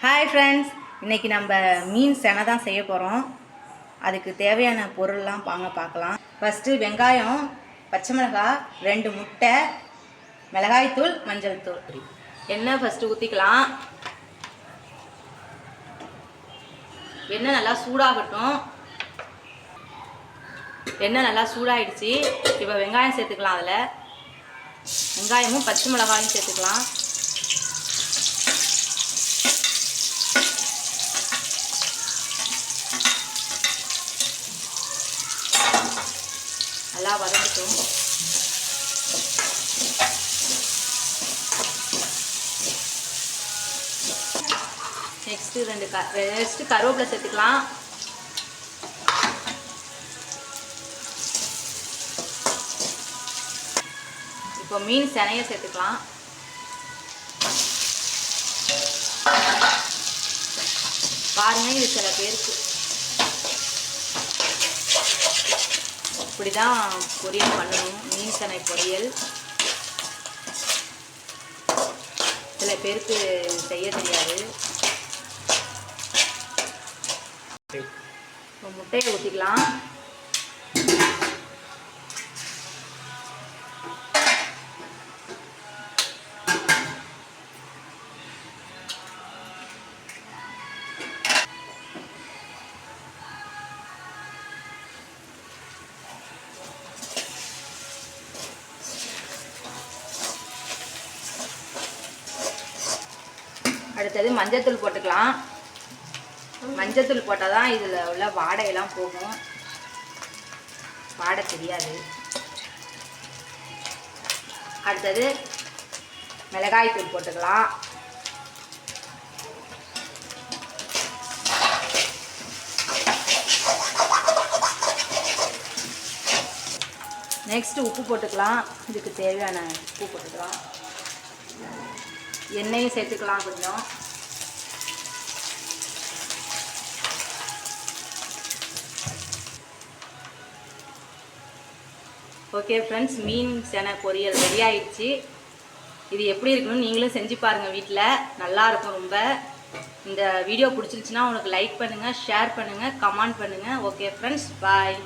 Hi friends இன்னைக்கு நம்ம மீன் செனை தான் செய்ய போகிறோம் அதுக்கு தேவையான பொருள்லாம் வாங்க பார்க்கலாம். ஃபஸ்ட்டு வெங்காயம் பச்சை மிளகாய் ரெண்டு முட்டை மிளகாய்த்தூள் மஞ்சள் தூள். எண்ணெய் ஃபஸ்ட்டு ஊற்றிக்கலாம் எண்ணெய் நல்லா சூடாகட்டும். எண்ணெய் நல்லா சூடாயிடுச்சு. இப்போ வெங்காயம் சேர்த்துக்கலாம் அதில். வெங்காயமும் பச்சை மிளகாயும் சேர்த்துக்கலாம். நல்லா வதங்கட்டும் நெக்ஸ்ட்டு ரெண்டு க நெக்ஸ்ட்டு கருவேப்பிலை சேர்த்துக்கலாம். இப்போ மீன் செனையை சேர்த்துக்கலாம். பாருங்க இது சில பேருக்கு இப்படி தான் பொரியல் பண்ணணும். மீன் செனை பொரியல். சில பேருக்கு செய்ய தெரியாது. முட்டையை ஊற்றிக்கலாம் அடுத்தது மஞ்சத்தூள் போட்டுக்கலாம். மஞ்சத்தூள் போட்டால் தான் இதில் உள்ள வாடையெல்லாம் போகும். வாடை தெரியாது. அடுத்தது மிளகாய் தூள் போட்டுக்கலாம். நெக்ஸ்ட்டு உப்பு போட்டுக்கலாம். இதுக்கு தேவையான உப்பு போட்டுக்கலாம். எண்ணெயும் சேர்த்துக்கலாம் கொஞ்சம். ஓகே ஃப்ரெண்ட்ஸ் மீன் சென பொரியல் ரெடி ஆயிடுச்சு. இது எப்படி இருக்கணும்னு நீங்களும் செஞ்சு பாருங்கள் வீட்டில் நல்லா இருக்கும் ரொம்ப. இந்த வீடியோ பிடிச்சிருச்சுன்னா உங்களுக்கு லைக் பண்ணுங்கள் ஷேர் பண்ணுங்கள் கமெண்ட் பண்ணுங்கள் ஓகே ஃப்ரெண்ட்ஸ் பாய்